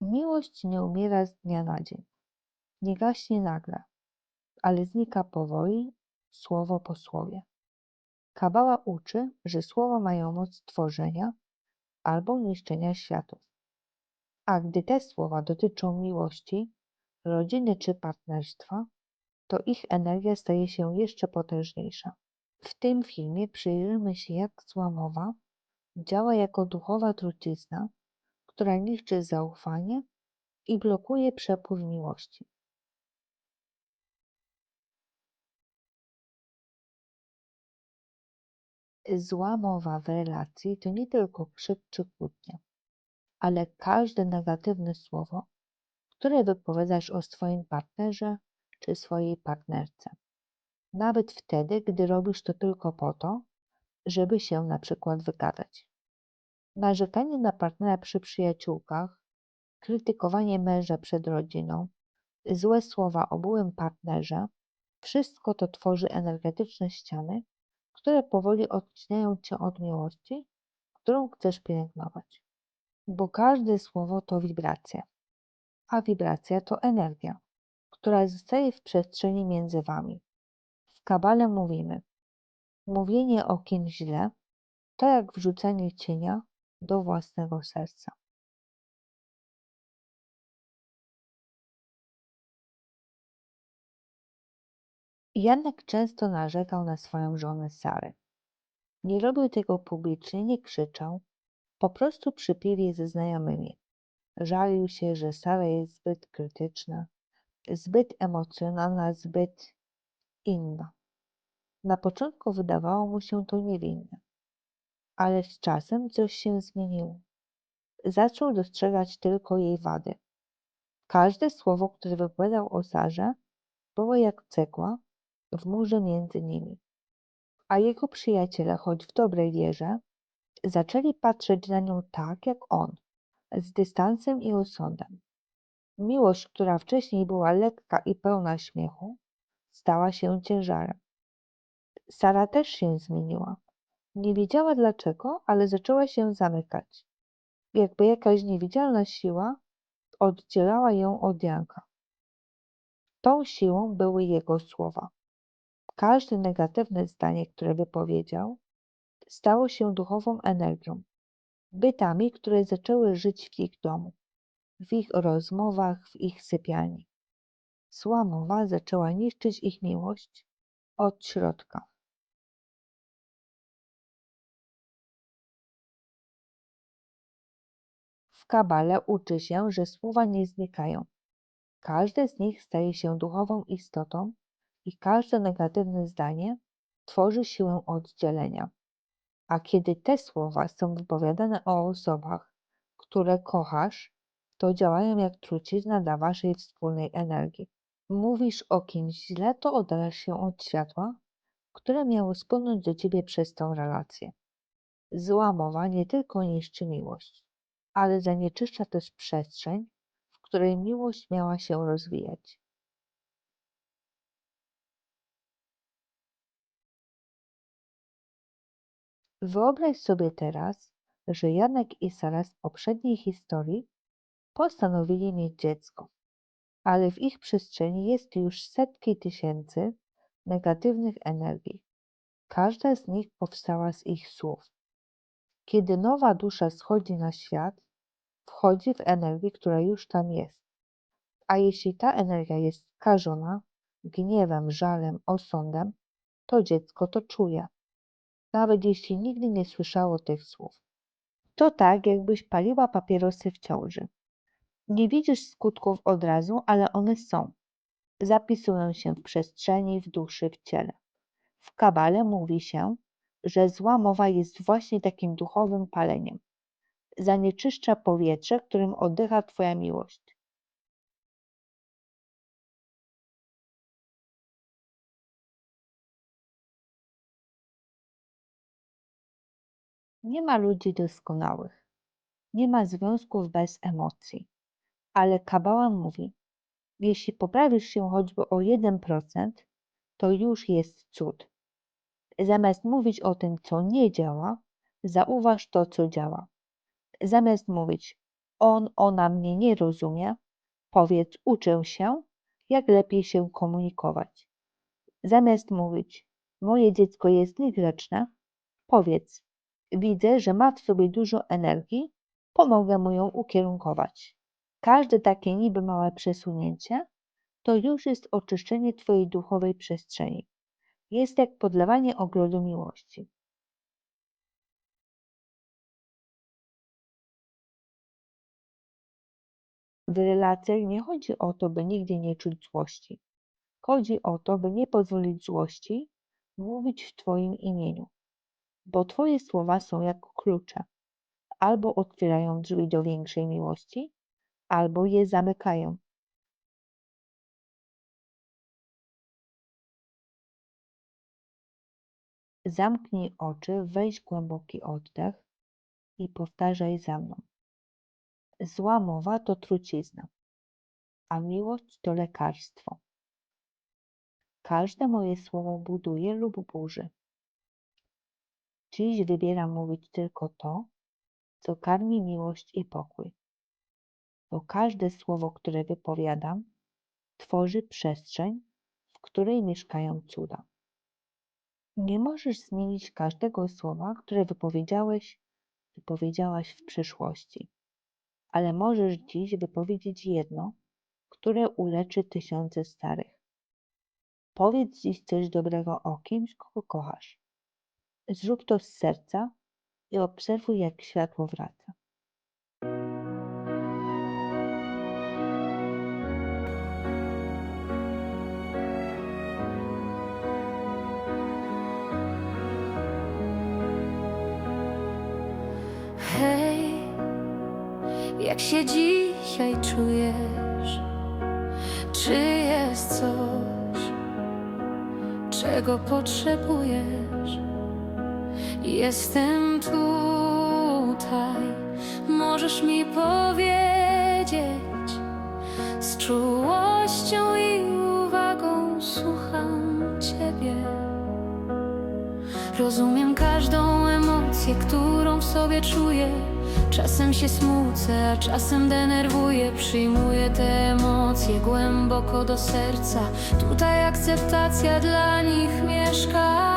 Miłość nie umiera z dnia na dzień, nie gaśnie nagle, ale znika powoli, słowo po słowie. Kabała uczy, że słowa mają moc tworzenia albo niszczenia światów. A gdy te słowa dotyczą miłości, rodziny czy partnerstwa, to ich energia staje się jeszcze potężniejsza. W tym filmie przyjrzymy się, jak zła działa jako duchowa trucizna, która niszczy zaufanie i blokuje przepływ miłości. Zła mowa w relacji to nie tylko krzyk czy kłótnia, ale każde negatywne słowo, które wypowiadasz o swoim partnerze czy swojej partnerce. Nawet wtedy, gdy robisz to tylko po to, żeby się na przykład wygadać. Narzekanie na partnera przy przyjaciółkach, krytykowanie męża przed rodziną, złe słowa o byłym partnerze, wszystko to tworzy energetyczne ściany, które powoli odcinają cię od miłości, którą chcesz pielęgnować. Bo każde słowo to wibracja, a wibracja to energia, która zostaje w przestrzeni między wami. W kabale mówimy: Mówienie o kimś źle to jak wrzucenie cienia do własnego serca. Janek często narzekał na swoją żonę Sarę. Nie robił tego publicznie, nie krzyczał, po prostu przy piwie ze znajomymi. Żalił się, że Sara jest zbyt krytyczna, zbyt emocjonalna, zbyt inna. Na początku wydawało mu się to niewinne, ale z czasem coś się zmieniło. Zaczął dostrzegać tylko jej wady. Każde słowo, które wypowiadał o Sarze, było jak cegła w murze między nimi. A jego przyjaciele, choć w dobrej wierze, zaczęli patrzeć na nią tak jak on, z dystansem i osądem. Miłość, która wcześniej była lekka i pełna śmiechu, stała się ciężarem. Sara też się zmieniła. Nie wiedziała dlaczego, ale zaczęła się zamykać. Jakby jakaś niewidzialna siła oddzielała ją od Janka. Tą siłą były jego słowa. Każde negatywne zdanie, które wypowiedział, stało się duchową energią, bytami, które zaczęły żyć w ich domu, w ich rozmowach, w ich sypialni. Zła mowa zaczęła niszczyć ich miłość od środka. Kabale uczy się, że słowa nie znikają. Każde z nich staje się duchową istotą i każde negatywne zdanie tworzy siłę oddzielenia. A kiedy te słowa są wypowiadane o osobach, które kochasz, to działają jak trucizna dla waszej wspólnej energii. Mówisz o kimś źle, to oddalasz się od światła, które miało spłynąć do ciebie przez tą relację. Zła mowa nie tylko niszczy miłość, ale zanieczyszcza też przestrzeń, w której miłość miała się rozwijać. Wyobraź sobie teraz, że Janek i Sara z poprzedniej historii postanowili mieć dziecko, ale w ich przestrzeni jest już setki tysięcy negatywnych energii. Każda z nich powstała z ich słów. Kiedy nowa dusza schodzi na świat, wchodzi w energię, która już tam jest. A jeśli ta energia jest skażona gniewem, żalem, osądem, to dziecko to czuje nawet jeśli nigdy nie słyszało tych słów. To tak, jakbyś paliła papierosy w ciąży. Nie widzisz skutków od razu, ale one są. Zapisują się w przestrzeni, w duszy, w ciele. W kabale mówi się, że zła mowa jest właśnie takim duchowym paleniem. Zanieczyszcza powietrze, którym oddycha Twoja miłość. Nie ma ludzi doskonałych. Nie ma związków bez emocji. Ale Kabała mówi, jeśli poprawisz się choćby o 1%, to już jest cud. Zamiast mówić o tym, co nie działa, zauważ to, co działa. Zamiast mówić, on, ona mnie nie rozumie, powiedz uczę się, jak lepiej się komunikować. Zamiast mówić moje dziecko jest niegrzeczne, powiedz widzę, że ma w sobie dużo energii, pomogę mu ją ukierunkować. Każde takie niby małe przesunięcie to już jest oczyszczenie Twojej duchowej przestrzeni. Jest jak podlewanie ogrodu miłości. W relacjach nie chodzi o to, by nigdy nie czuć złości. Chodzi o to, by nie pozwolić złości mówić w Twoim imieniu, bo Twoje słowa są jak klucze. Albo otwierają drzwi do większej miłości, albo je zamykają. Zamknij oczy, weź głęboki oddech i powtarzaj za mną. Zła mowa to trucizna, a miłość to lekarstwo. Każde moje słowo buduje lub burzy. Dziś wybieram mówić tylko to, co karmi miłość i pokój. Bo każde słowo, które wypowiadam, tworzy przestrzeń, w której mieszkają cuda. Nie możesz zmienić każdego słowa, które wypowiedziałeś, wypowiedziałaś w przyszłości, ale możesz dziś wypowiedzieć jedno, które uleczy tysiące starych. Powiedz dziś coś dobrego o kimś, kogo kochasz. Zrób to z serca i obserwuj, jak światło wraca. Się dzisiaj czujesz? Czy jest coś, czego potrzebujesz? Jestem tutaj, możesz mi powiedzieć. Z czułością i uwagą słucham Ciebie. Rozumiem każdą emocję, którą w sobie czuję. Czasem się smucę, a czasem denerwuję. Przyjmuję te emocje głęboko do serca. Tutaj akceptacja dla nich mieszka.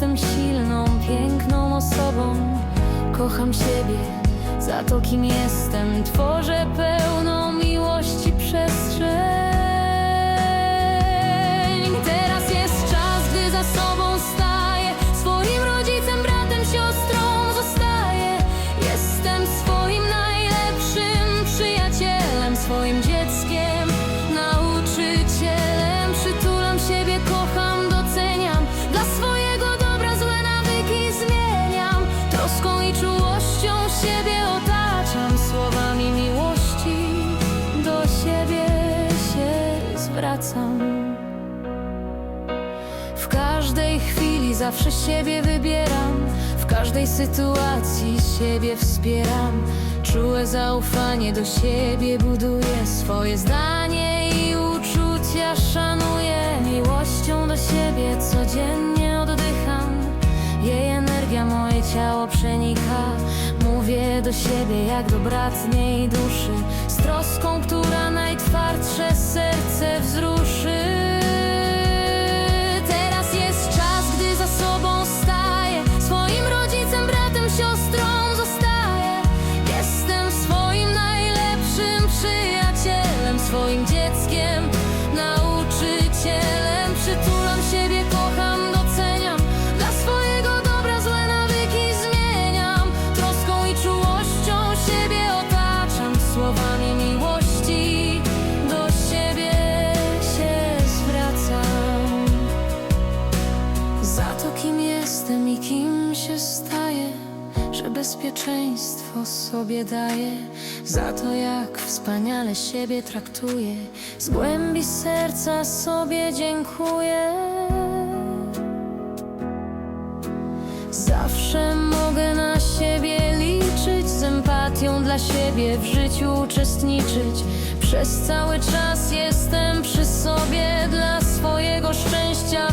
Jestem silną, piękną osobą. Kocham siebie za to, kim jestem. Tworzę pełną miłości przestrzeń. Teraz jest czas, gdy za sobą zawsze siebie wybieram, w każdej sytuacji siebie wspieram. Czułe zaufanie do siebie buduję, swoje zdanie i uczucia szanuję. Miłością do siebie codziennie oddycham, jej energia moje ciało przenika. Mówię do siebie jak do bratniej duszy, z troską, która Za to jak wspaniale siebie traktuję. Z głębi serca sobie dziękuję. Zawsze mogę na siebie liczyć Z empatią dla siebie w życiu uczestniczyć. Przez cały czas jestem przy sobie Dla swojego szczęścia